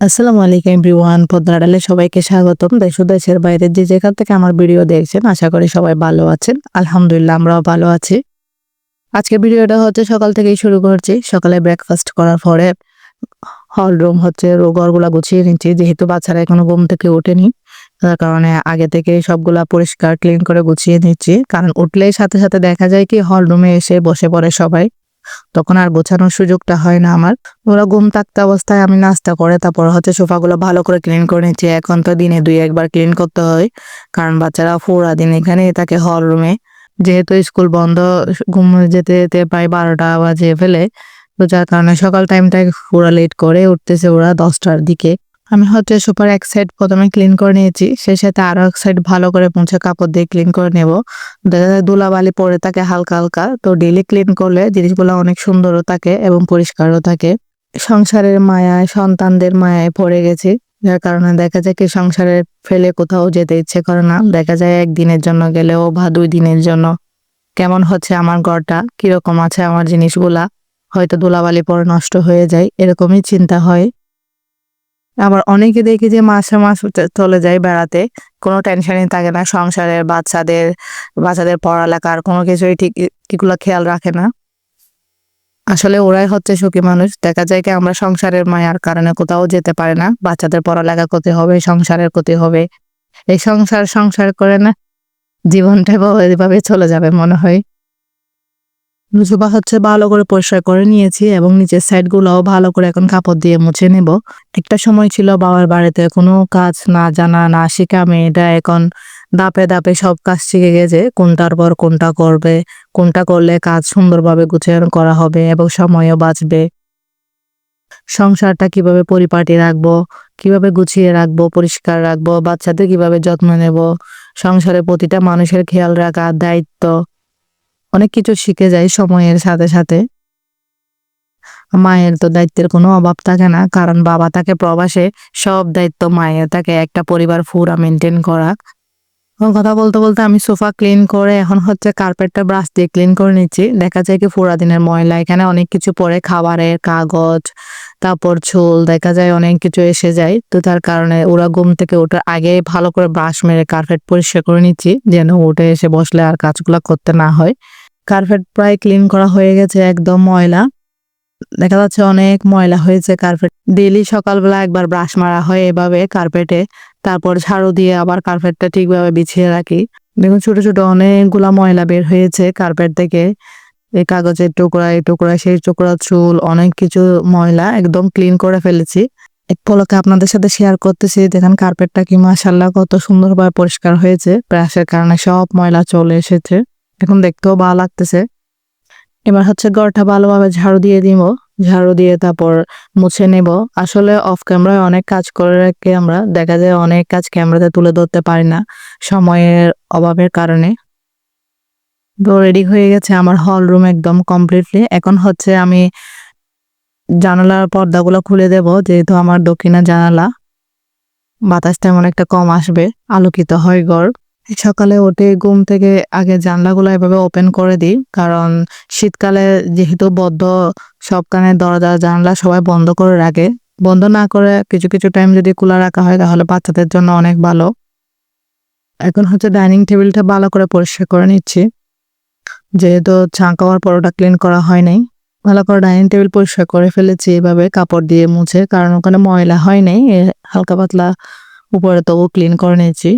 আসসালামু আলাইকুম এভরিওয়ান পদ্মাডালে সবাইকে স্বাগতম। দেশ দেশের বাইরে যে যেখান থেকে আমার ভিডিও দেখছেন, আশা করি সবাই ভালো আছেন। আলহামদুলিল্লাহ, আমরাও ভালো আছি। আজকে ভিডিওটা হচ্ছে সকাল থেকেই শুরু করছি। সকালে ব্রেকফাস্ট করার পরে হল রুম হচ্ছে ঘরগুলা গুছিয়ে নিচ্ছি। যেহেতু বাচ্চারা এখনও ঘুম থেকে ওঠেনি, তার কারণে আগে থেকে সবগুলা পরিষ্কার ক্লিন করে গুছিয়ে নিচ্ছি। কারণ উঠলেই সাথে সাথে দেখা যায় কি হল রুমে এসে বসে পড়ে সবাই। তখন আর গোছানোর সুযোগটা হয় না আমার। ওরা ঘুম থাকতে অবস্থায় আমি নাস্তা করে, তারপর হচ্ছে সোফাগুলো ভালো করে ক্লিন করে নিচ্ছি। এখন তো দিনে দুই, একবার ক্লিন করতে হয়। কারণ বাচ্চারা পুরা দিন এখানে থাকে হল রুমে যেহেতু স্কুল বন্ধ, ঘুম যেতে যেতে প্রায় বারোটা বাজে ফেলে। তো যার কারণে সকাল টাইমটা পুরা লেট করে, উঠতেছে ওরা দশটার দিকে। আমি হচ্ছে সুপার এক সাইড প্রথমে ক্লিন করে নিয়েছি, সেই সাথে আরও এক সাইড ভালো করে মুছে কাপড় দিয়ে ক্লিন করে নেব। দেখা যায় ধুলাবালি পরে থাকে হালকা হালকা, তো ডেলি ক্লিন করলে জিনিসগুলো অনেক সুন্দরও থাকে এবং পরিষ্কারও থাকে। সংসারের মায়ায়, সন্তানদের মায়ায় পড়ে গেছি, যার কারণে দেখা যায় কি সংসারে ফেলে কোথাও যেতে ইচ্ছে করে না। দেখা যায় একদিনের জন্য গেলেও বা দুই দিনের জন্য কেমন হচ্ছে আমার ঘরটা, কীরকম আছে আমার জিনিসগুলা, হয়তো ধুলাবালি পরে নষ্ট হয়ে যায়, এরকমই চিন্তা হয়। আবার অনেকে দেখি যে মাসে মাস চলে যায় বেড়াতে। কোনো টেনশনই থাকে না সংসারের বাচ্চাদের বাচ্চাদের পড়ালেখার, কোনো কিছুই ঠিক এগুলো খেয়াল রাখে না। আসলে ওরাই হচ্ছে সুখী মানুষ। দেখা যায় কি আমরা সংসারের মায়ার কারণে কোথাও যেতে পারে না। বাচ্চাদের পড়ালেখা করতে হবে, সংসারের ক্ষতি হবে। এই সংসার সংসার করে না, জীবনটা এভাবে চলে যাবে মনে হয়। জুবা হচ্ছে ভালো করে পরিষ্কার করে নিয়েছি এবং নিচের সাইডগুলোও ভালো করে এখন কাপড় দিয়ে মুছে নেব। একটা সময় ছিল বাবার বাড়িতে কোনো কাজ না জানা, না শিখা, মেয়েটা এখন দাপে দাপে সব কাজ শিখে গেছে কোনটার পর কোনটা করবে, কোনটা করলে কাজ সুন্দরভাবে গুছিয়ে করা হবে এবং সময়ও বাঁচবে। সংসারটা কীভাবে পরিপাটি রাখব, কীভাবে গুছিয়ে রাখব, পরিষ্কার রাখব, বাচ্চাদের কীভাবে যত্ন নেব সংসারের প্রতিটা মানুষের খেয়াল রাখা, দায়িত্ব অনেক কিছু শিখে যায় সময়ের সাথে সাথে। মায়ের তো দায়িত্বের কোনো অভাব থাকে না, কারণ বাবা তাকে প্রবাসে সব দায়িত্ব মায়ের, তাকে একটা পরিবার ফুরা মেনটেন করা। কথা বলতে বলতে আমি সোফা ক্লিন করে এখন হচ্ছে কার্পেটটা ব্রাশ দিয়ে ক্লিন করে নিচ্ছি। দেখা যায় কি পুরা দিনের ময়লা, এখানে অনেক কিছু পরে খাবারের কাগজ, তারপর ঝোল, দেখা যায় অনেক কিছু এসে যায়। তো তার কারণে ওরা ঘুম থেকে ওঠার আগে ভালো করে ব্রাশ মেরে কার্পেট পরিষ্কার করে নিচ্ছি, যেন উঠে এসে বসলে আর কাজগুলো করতে না হয়। কার্পেট প্রায় ক্লিন করা হয়ে গেছে একদম ময়লা। দেখা যাচ্ছে অনেক ময়লা হয়েছে কার্পেট। ডেলি সকালবেলা একবার ব্রাশ মারা হয় এভাবে কার্পেটে, তারপর ঝাড়ু দিয়ে আবার কার্পেটটা ঠিকভাবে বিছিয়ে রাখি। দেখুন ছোট ছোট অনেকগুলা ময়লা বের হয়েছে কার্পেট থেকে। এই কাগজের টুকরা, এই টুকরা, সেই টুকরা, চুল, অনেক কিছু ময়লা একদম ক্লিন করে ফেলেছি। এক পলকে আপনাদের সাথে শেয়ার করতেছি, দেখেন কার্পেটটা কি মাসাল্লাহ কত সুন্দরভাবে পরিষ্কার হয়েছে। ব্রাশের কারণে সব ময়লা চলে এসেছে। এখন দেখতেও ভালো লাগতেছে। এবার হচ্ছে ঘরটা ভালোভাবে ঝাড়ু দিয়ে দিব। ঝাড়ু দিয়ে তারপর মুছে নেব। আসলে অফ ক্যামেরায় অনেক কাজ করে রাখি আমরা। দেখা যায় অনেক কাজ ক্যামেরাতে তুলে ধরতে পারি না সময়ের অভাবের কারণে। তো রেডি হয়ে গেছে আমার হল রুম একদম কমপ্লিটলি এখন হচ্ছে আমি জানালার পর্দাগুলো খুলে দেব, যেহেতু আমার দক্ষিণা জানালা। বাতাস তেমন একটা কম আসবে। আলোকিত হয় ঘর সকালে উঠে ঘুম থেকে আগে জানলাগুলো এভাবে ওপেন করে দিই। কারণ শীতকালে যেহেতু বদ্ধ, সবখানে দরজা, জানলা সবাই বন্ধ করে রাখে। বন্ধ না করে কিছু কিছু টাইম যদি খোলা রাখা হয়, তাহলে বাচ্চাদের জন্য অনেক ভালো। এখন হচ্ছে ডাইনিং টেবিলটা ভালো করে পরিষ্কার করে নিচ্ছি। যেহেতু চা খাওয়ার পরোটা ক্লিন করা হয় নাই, ভালো করে ডাইনিং টেবিল পরিষ্কার করে ফেলেছি এভাবে কাপড় দিয়ে মুছে। কারণ ওখানে ময়লা হয় নাই হালকা পাতলা উপরে তবু ক্লিন করে নিয়েছি।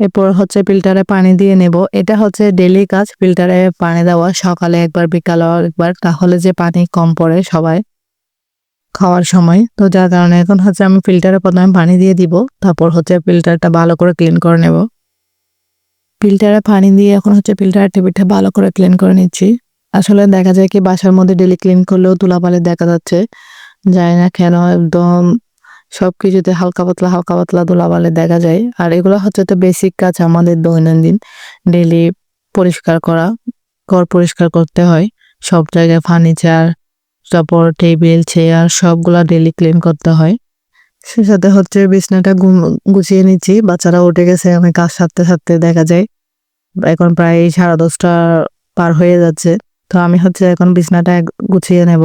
এরপর হচ্ছে ফিল্টারে পানি দিয়ে নেব। এটা হচ্ছে ডেলি কাজ, ফিল্টারে পানি দেওয়া। সকালে একবার, বিকালে একবার তাহলে যে পানি কম পড়ে সবাই খাওয়ার সময়। তো যার কারণে এখন হচ্ছে আমি ফিল্টারে প্রথমে পানি দিয়ে দিব, তারপর হচ্ছে ফিল্টারটা ভালো করে ক্লিন করে নেব। ফিল্টারে পানি দিয়ে এখন হচ্ছে ফিল্টারের টেবিলটা ভালো করে ক্লিন করে নিচ্ছি। আসলে দেখা যায় কি বাসার মধ্যে ডেলি ক্লিন করলেও তুলাপালে দেখা যাচ্ছে। যায় না কেন একদম সবকিছুতে হালকা পাতলা হালকা পাতলা ধুলাবালি দেখা যায়। আর এগুলো হচ্ছে তো বেসিক কাজ আমাদের দৈনন্দিন ডেলি পরিষ্কার করা, ঘর পরিষ্কার করতে হয়। সব জায়গায় ফার্নিচার তারপর টেবিল চেয়ার সবগুলা ডেলি ক্লিন করতে হয়। সে সাথে হচ্ছে বিছনাটা গুছিয়ে নিচ্ছি। বাচ্চারা উঠে গেছে, আমি কাজ সারতে সারতে দেখা যায়। এখন প্রায় সাড়ে দশটা পার হয়ে যাচ্ছে। তো আমি হচ্ছে এখন বিছনাটা গুছিয়ে নেব।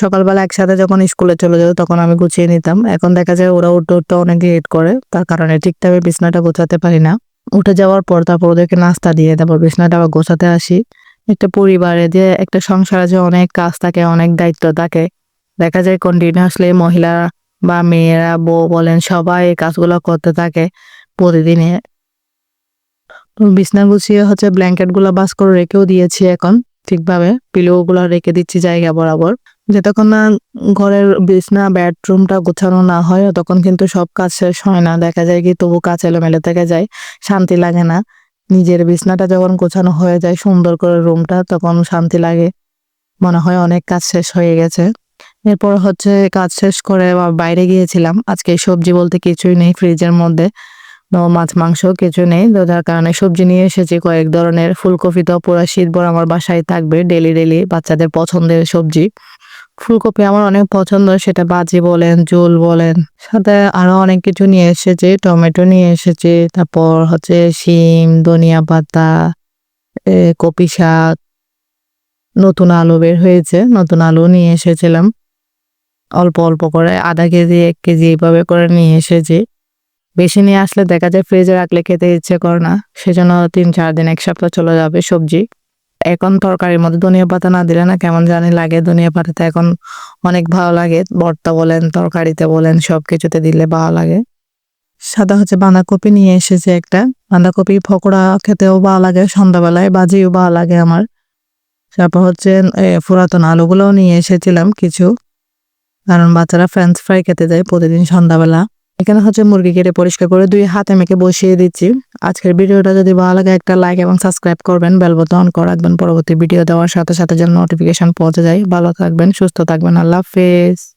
সকালবেলা একসাথে যখন স্কুলে চলে যেত তখন আমি গুছিয়ে নিতাম। এখন দেখা যায় ওরা উঠতে উঠতে অনেক লেট করে, তার কারণে ঠিকঠাক বিছনাটা গোছাতে পারি না। উঠে যাওয়ার পর তারপর ওদেরকে নাস্তা দিয়ে তারপর বিছনাটা আবার গোছাতে আসি। একটা পরিবারে যে একটা সংসারে যে অনেক কাজ থাকে, অনেক দায়িত্ব থাকে, দেখা যায় কন্টিনিউয়াসলি মহিলা বা মেয়েরা, বউ বলেন, সবাই এই কাজগুলো করতে থাকে প্রতিদিনে। বিছনা গুছিয়ে হচ্ছে ব্ল্যাঙ্কেটগুলো বাস করে রেখেও দিয়েছি এখন। ঠিকভাবে পিলো গুলো রেখে দিচ্ছি জায়গা বরাবর। যতক্ষণ না ঘরের বিছনা, বেডরুমটা গোছানো না হয় তখন কিন্তু সব কাজ শেষ হয় না। দেখা যায় কি তবু কাজ এলোমেলো থেকে যায়, শান্তি লাগে না। নিজের বিছনাটা যখন গোছানো হয়ে যায়, সুন্দর করে রুমটা, তখন শান্তি লাগে। মনে হয় অনেক কাজ শেষ হয়ে গেছে। এরপর হচ্ছে কাজ শেষ করে বাইরে গিয়েছিলাম। আজকে সবজি বলতে কিছুই নেই ফ্রিজের মধ্যে। মাছ, মাংস কিছু নেই। তো যার কারণে সবজি নিয়ে এসেছি, কয়েক ধরনের ফুলকপি তো পুরো শীত ভর আমার বাসায় থাকবে ডেলি ডেলি বাচ্চাদের পছন্দের সবজি। ফুলকপি আমার অনেক পছন্দ, সেটা বাজি বলেন ঝোল বলেন, সাথে আরও অনেক কিছু নিয়ে এসেছি, টমেটো নিয়ে এসেছি, তারপর হচ্ছে শিম, ধনিয়া পাতা কপি শাক, নতুন আলু বের হয়েছে, নতুন আলু নিয়ে এসেছিলাম। অল্প অল্প করে আধা কেজি, এক কেজি এইভাবে করে নিয়ে এসেছি। বেশি নিয়ে আসলে দেখা যায় ফ্রিজে রাখলে খেতে ইচ্ছে করে না। সেজন্য তিন চার দিন এক সপ্তাহ চলে যাবে সবজি। এখন তরকারির মধ্যে ধনিয়া পাতা না দিলে না কেমন জানি লাগে। ধনিয়া পাতাতে এখন অনেক ভালো লাগে। ভর্তা বলেন, তরকারিতে বলেন সব কিছুতে দিলে ভালো লাগে। সাদা হচ্ছে বাঁধাকপি নিয়ে এসেছে একটা। বাঁধাকপি পকোড়া খেতেও ভালো লাগে, সন্ধ্যাবেলায় বাজিও ভালো লাগে আমার। তারপর হচ্ছে পুরাতন আলুগুলোও নিয়ে এসেছিলাম কিছু। কারণ বাচ্চারা ফ্রেঞ্চ ফ্রাই খেতে যায় প্রতিদিন সন্ধ্যাবেলা। এখানে হচ্ছে মুরগি কেটে পরিষ্কার করে দুই হাতে মেখে বসিয়ে দিচ্ছি। আজকের ভিডিওটা যদি ভালো লাগে, একটা লাইক এবং সাবস্ক্রাইব করবেন। বেল বোতাম অন করে রাখবেন। পরবর্তী ভিডিও দেওয়ার সাথে সাথে যেন নোটিফিকেশন পৌঁছে যায়। ভালো থাকবেন, সুস্থ থাকবেন। আল্লাহ হাফেজ।